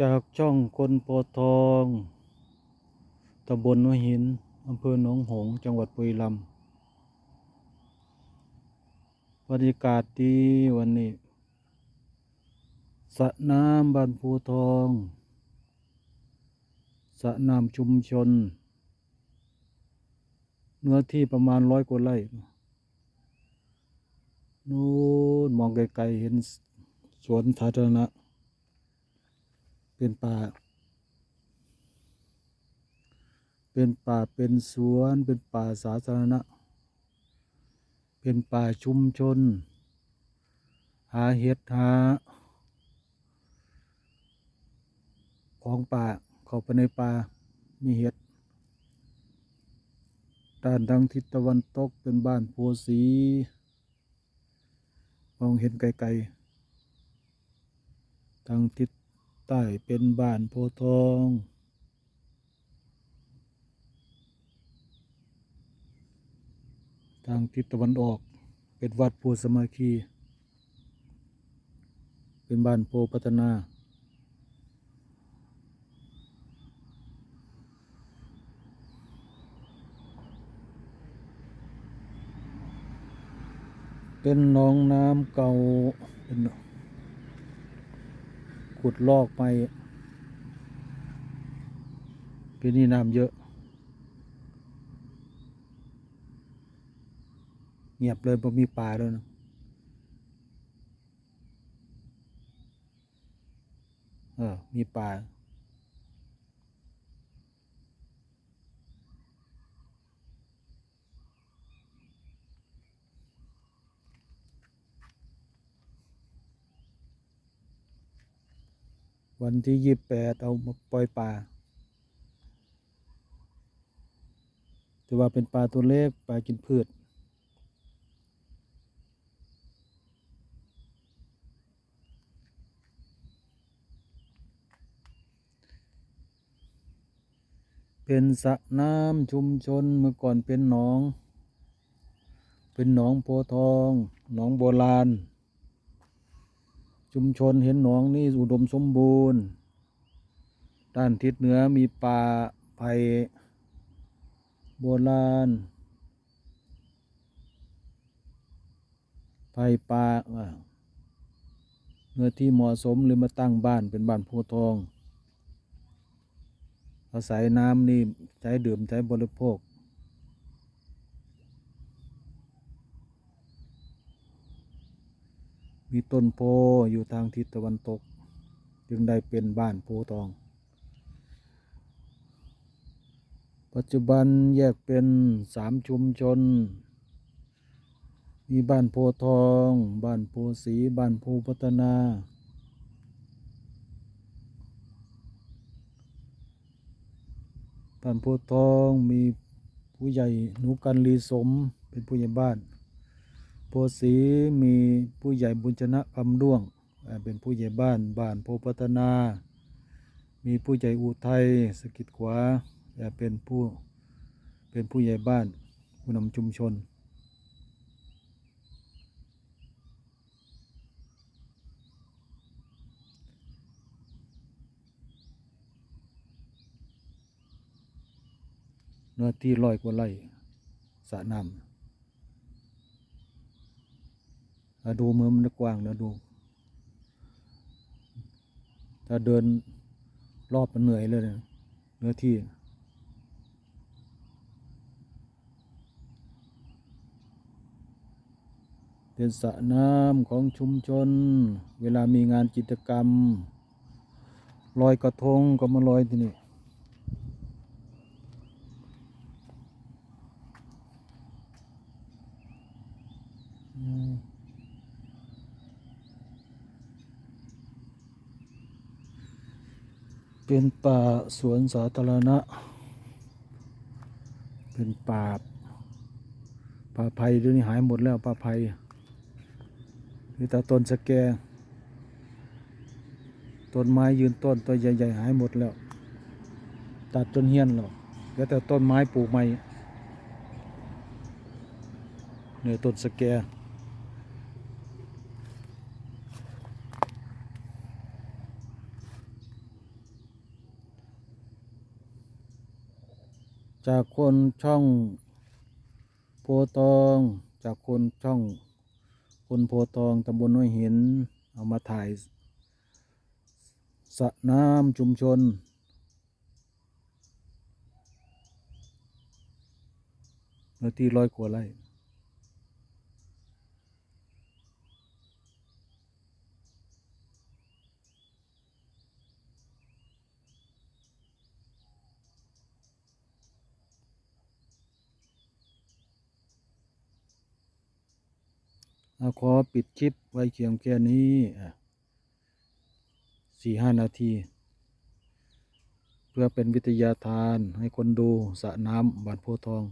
จากช่องคนโพทองตำบลหัวหินอำเภอหนองหงส์จังหวัดบุรีรัมย์บรรยากาศดีวันนี้สระน้ำบ้านภูทองสระน้ำชุมชน เนื้อที่ประมาณร้อยกว่าไร่นู้นมองไกลๆเห็นสวนสาธารณะ เป็นป่า เป็นป่าเป็นสวนเป็นป่าสาธารณะ เป็นป่าชุมชน หาเห็ดหา ของป่าเข้าไปในป่ามีเห็ดด้านทางทิศตะวันตกเป็นบ้านโพสีมองเห็นไกลๆ ทางทิศ ต้ เป็นบ้านโพทอง ทางทิศตะวันออก เป็นวัดโพสมาคี เป็นบ้านโพพัฒนาเป็นหนองน้ำเก่าเป็น ขุดลอกไปปีนี้น้ำเยอะ เงียบเลยเพราะมีป่าด้วยนะเออ มีป่า วันที่ยี่แปดเอามาปล่อยป่าแต่ว่าเป็นปลาตัวเล็กปลากินพืช เป็นสระน้ำชุมชนเมื่อก่อนเป็นหนอง เป็นหนองโพทอง หนองโบราณ ชุมชนเห็นหนองนี่อุดมสมบูรณ์ ด้านทิศเหนือมีป่าไผ่โบราณไผ่ป่าเนื้อที่เหมาะสมเลยมาตั้งบ้านเป็นบ้านโพทองอาศัยน้ำนี่ใช้ดื่มใช้บริโภค มีต้นโพอยู่ทางทิศตะวันตก จึงได้เป็นบ้านโพทอง ปัจจุบันแยกเป็นสามชุมชน มีบ้านโพทอง บ้านโพสีบ้านโพพัฒนา บ้านโพทองมีผู้ใหญ่หนูกันลีสมเป็นผู้ใหญ่บ้าน โพสีมีผู้ใหญ่บุญชนะคำด้วงเป็นผู้ใหญ่บ้านบ้านโพพัฒนา มีผู้ใหญ่อุทัยสกิดขวาเอ่อเป็นผู้เป็นผู้ใหญ่บ้านผู้นำชุมชน เนื้อที่ร้อยกว่าไร่สระน้ำ ถ้าดูมือมันกว้างนะดู ถ้าเดินรอบมันเหนื่อยเลยนะเนื้อที่ เป็นสระน้ำของชุมชน เวลามีงานกิจกรรมลอยกระทงก็มาลอยที่นี่อืม เป็นป่าสวนสาธารณะ เป็นป่าป่าไผ่เดี๋ยวนี้หายหมดแล้วป่าไผ่มีแต่ต้นสแกต้นไม้ยืนต้นตัวใหญ่ๆหายหมดแล้ว ตัดจนเฮี้ยนแล้วเหลือแต่ต้นไม้ปลูกใหม่เนี่ยต้นสแก จากคนช่องโพตอง จากคนช่องคนโพตองตำบลน้อยหิน เอามาถ่ายสระน้ำชุมชน เนื้อที่ร้อยกว่าไร่ ขอปิดคลิปไว้เคียงแค่นี้สี่ห้านาที เพื่อเป็นวิทยาทานให้คนดูสระน้ำบานโพทอง